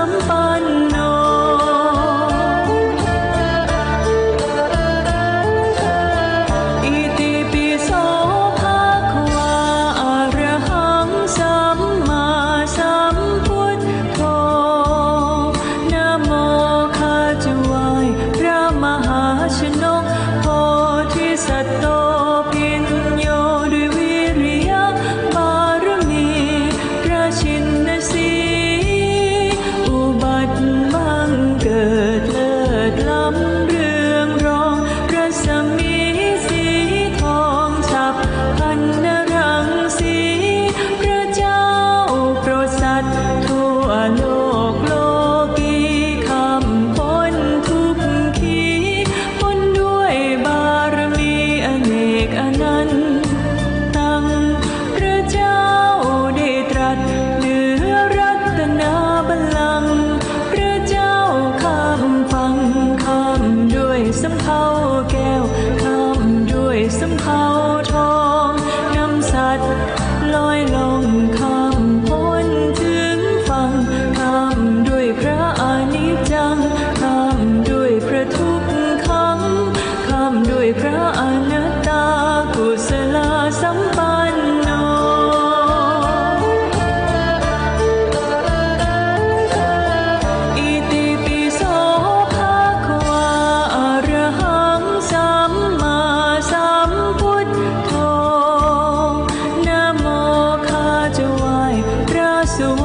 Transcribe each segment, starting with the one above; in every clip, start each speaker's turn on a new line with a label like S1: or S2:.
S1: tanpa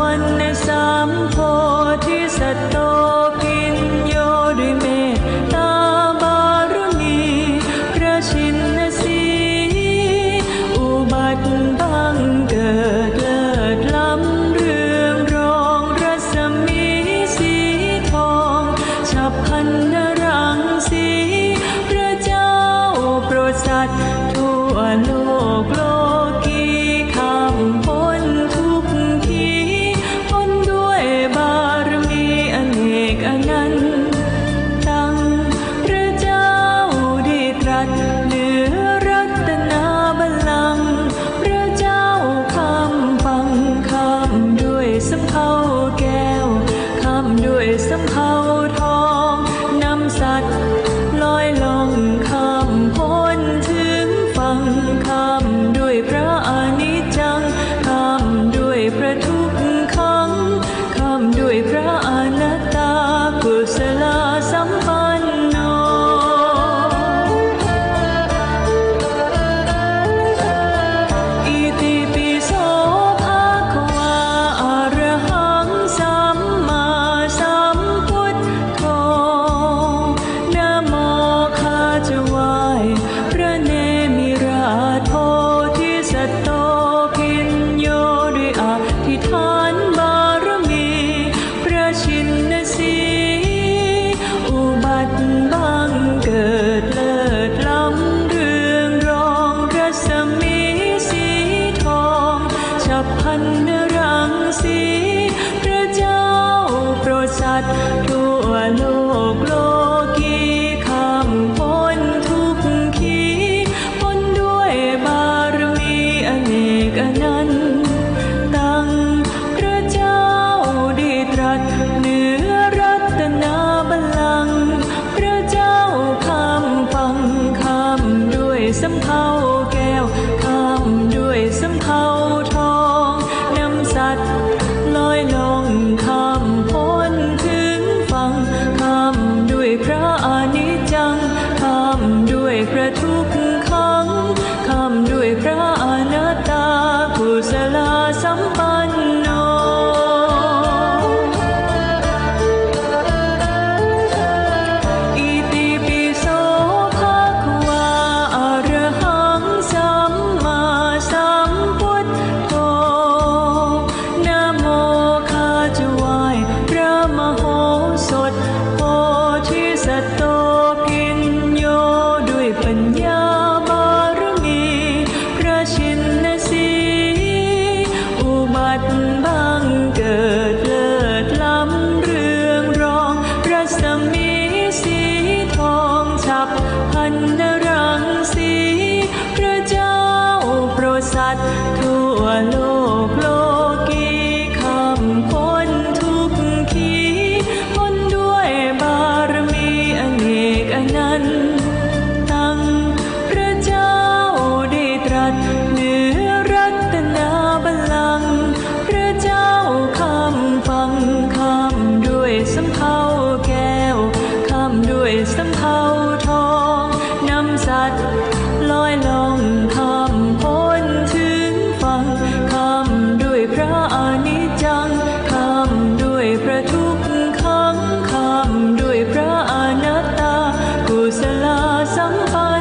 S1: con sám thôi นรังสีพระเจ้าโปรดสัตว์ทั่วโลกโลกีข้มพ้นทุกขีพ้นด้วยบารมีอเนกนันต์ตั้งพระเจ้าดีตรัสเนือรัตนาบัลังพระเจ้าข้ฟังข้ด้วยสำเภาแก้ว pre tu